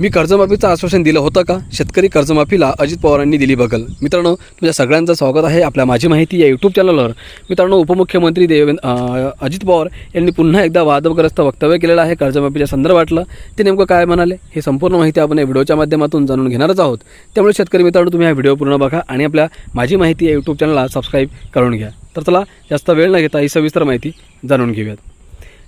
मी कर्जमाफीचं आश्वासन दिलं होतं का? शेतकरी कर्जमाफीला अजित पवारांनी दिली बगल. मित्रांनो तुझ्या सगळ्यांचं स्वागत आहे आपल्या माझी माहिती या यूट्यूब चॅनलवर मित्रांनो उपमुख्यमंत्री देवेंद्र अजित पवार यांनी पुन्हा एकदा वादग्रस्त वक्तव्य केलेलं आहे कर्जमाफीच्या संदर्भातलं. ते नेमकं काय म्हणाले? हे संपूर्ण माहिती आपण या व्हिडिओच्या माध्यमातून जाणून घेणारच आहोत. त्यामुळे शेतकरी मित्रांनो तुम्ही हा व्हिडिओ पूर्ण बघा आणि आपल्या माझी माहिती या यूट्यूब चॅनलला सबस्क्राईब करून घ्या. तर चला जास्त वेळ न घेता ही सविस्तर माहिती जाणून घेऊयात.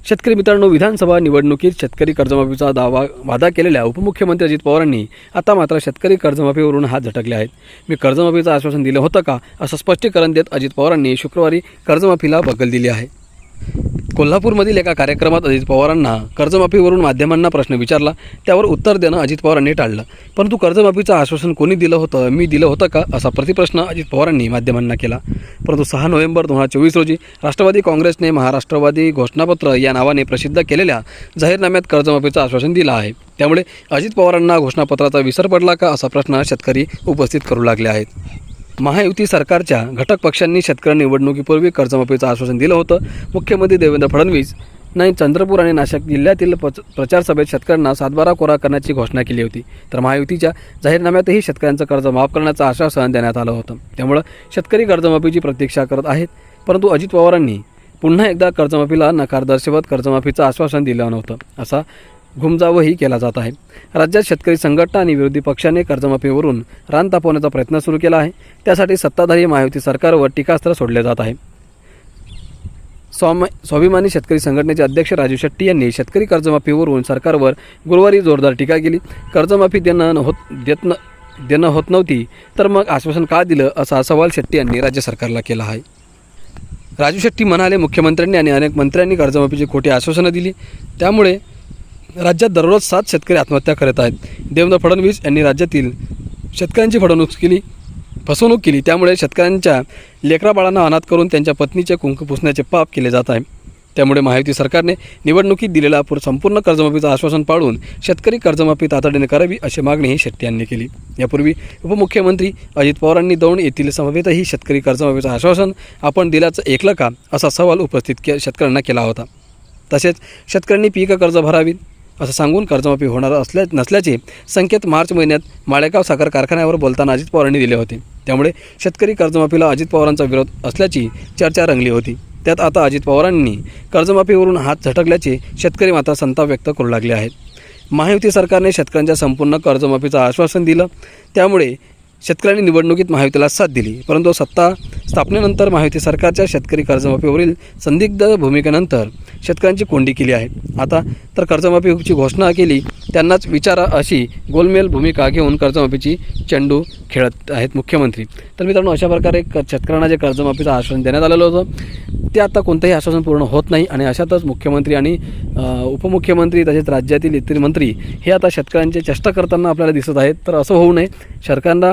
शेतकरी मित्रांनो विधानसभा निवडणुकीत शेतकरी कर्जमाफीचा दावा वादा केलेल्या उपमुख्यमंत्री अजित पवारांनी आता मात्र शेतकरी कर्जमाफीवरून हात झटकले आहेत. मी कर्जमाफीचं आश्वासन दिलं होतं का असं स्पष्टीकरण देत अजित पवारांनी शुक्रवारी कर्जमाफीला बगल दिली आहे. कोल्हापूरमधील एका कार्यक्रमात अजित पवारांना कर्जमाफीवरून माध्यमांना प्रश्न विचारला. त्यावर उत्तर देणं अजित पवारांनी टाळलं. परंतु कर्जमाफीचं आश्वासन कोणी दिलं होतं मी दिलं होतं का असा प्रतिप्रश्न अजित पवारांनी माध्यमांना केला. परंतु सहा नोव्हेंबर दोन हजार चोवीस रोजी राष्ट्रवादी काँग्रेसने महाराष्ट्रवादी घोषणापत्र या नावाने प्रसिद्ध केलेल्या जाहीरनाम्यात कर्जमाफीचं आश्वासन दिलं आहे. त्यामुळे अजित पवारांना घोषणापत्राचा विसर पडला का असा प्रश्न शेतकरी उपस्थित करू लागले आहेत. महायुती सरकारच्या घटक पक्षांनी शेतकरी निवडणुकीपूर्वी कर्जमाफीचं आश्वासन दिलं होतं. मुख्यमंत्री देवेंद्र फडणवीस नाही चंद्रपूर आणि नाशिक जिल्ह्यातील पच प्रचार सभेत शेतकऱ्यांना सातबारा कोरा करण्याची घोषणा केली होती. तर महायुतीच्या जाहीरनाम्यातही शेतकऱ्यांचं कर्ज माफ करण्याचं आश्वासन देण्यात आलं होतं. त्यामुळं शेतकरी कर्जमाफीची प्रतीक्षा करत आहेत परंतु अजित पवारांनी पुन्हा एकदा कर्जमाफीला नकार दर्शवत कर्जमाफीचं आश्वासन दिलं नव्हतं असा घुमजावही केला जात आहे. राज्यात शेतकरी संघटना आणि विरोधी पक्षाने कर्जमाफीवरून रान तापवण्याचा प्रयत्न सुरू केला आहे. त्यासाठी सत्ताधारी महायुती सरकारवर टीकास्त्र सोडले जात आहे. स्वाम स्वाभिमानी शेतकरी संघटनेचे अध्यक्ष राजू शेट्टी यांनी शेतकरी कर्जमाफीवरून सरकारवर गुरुवारी जोरदार टीका केली. कर्जमाफी देणं न होत देत न देणं होत नव्हती तर मग आश्वासन का दिलं असा सवाल शेट्टी यांनी राज्य सरकारला केला आहे. राजू शेट्टी म्हणाले मुख्यमंत्र्यांनी आणि अनेक मंत्र्यांनी कर्जमाफीची खोटी आश्वासनं दिली. त्यामुळे राज्यात दररोज सात शेतकरी आत्महत्या करत आहेत. देवेंद्र फडणवीस यांनी राज्यातील शेतकऱ्यांची फडवणूक केली फसवणूक केली. त्यामुळे शेतकऱ्यांच्या लेकराबाळांना अनाथ करून त्यांच्या पत्नीचे कुंकू पुसण्याचे पाप केले जात आहे. त्यामुळे महायुती सरकारने निवडणुकीत दिलेला संपूर्ण कर्जमाफीचं आश्वासन पाळून शेतकरी कर्जमाफी तातडीने करावी अशी मागणीही शेट्टी यांनी केली. यापूर्वी उपमुख्यमंत्री अजित पवारांनी दौंड येथील समवेतही शेतकरी कर्जमाफीचं आश्वासन आपण दिल्याचं ऐकलं का? असा सवाल उपस्थित के शेतकऱ्यांना केला होता. तसेच शेतकऱ्यांनी पीक कर्ज भरावीत असं सांगून कर्जमाफी होणार असल्या नसल्याचे संकेत मार्च महिन्यात माळेगाव साखर कारखान्यावर बोलताना अजित पवारांनी दिले होते. त्यामुळे शेतकरी कर्जमाफीला अजित पवारांचा विरोध असल्याची चर्चा रंगली होती. त्यात आता अजित पवारांनी कर्जमाफीवरून हात झटकल्याचे शेतकरी मात्र संताप व्यक्त करू लागले आहेत. महायुती सरकारने शेतकऱ्यांच्या संपूर्ण कर्जमाफीचं आश्वासन दिलं. त्यामुळे शेतकऱ्यांनी निवडणुकीत महायुतीला साथ दिली. परंतु सत्ता स्थापनेनंतर महायुती सरकारच्या शेतकरी कर्जमाफीवरील संदिग्ध भूमिकेनंतर शेतकऱ्यांची कोंडी केली आहे. आता तर कर्जमाफीची घोषणा केली त्यांनाच विचारा अशी गोलमेल भूमिका घेऊन कर्जमाफीची चेंडू खेळत आहेत मुख्यमंत्री. तर मित्रांनो अशा प्रकारे क शेतकऱ्यांना जे कर्जमाफीचं आश्वासन देण्यात आलेलं होतं ते आता कोणतंही आश्वासन पूर्ण होत नाही आणि अशातच मुख्यमंत्री आणि उपमुख्यमंत्री तसेच राज्यातील इतर मंत्री हे आता शेतकऱ्यांचे चेष्टा करताना आपल्याला दिसत आहेत. तर असं होऊ नये. सरकारला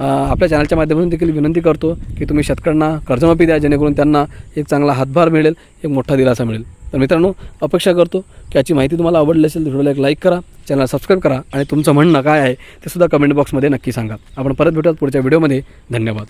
आपल्या चॅनलच्या माध्यमातून देखील विनंती करतो की तुम्ही शेतकऱ्यांना कर्जमाफी द्या जेणेकरून त्यांना एक चांगला हातभार मिळेल एक मोठा दिलासा मिळेल. तर मित्रांनो अपेक्षा करतो की याची माहिती तुम्हाला आवडली असेल तर व्हिडिओला एक लाईक करा चॅनल सबस्क्राईब करा आणि तुमचं म्हणणं काय आहे ते सुद्धा कमेंट बॉक्समध्ये नक्की सांगा. आपण परत भेटूयात पुढच्या व्हिडिओमध्ये. धन्यवाद.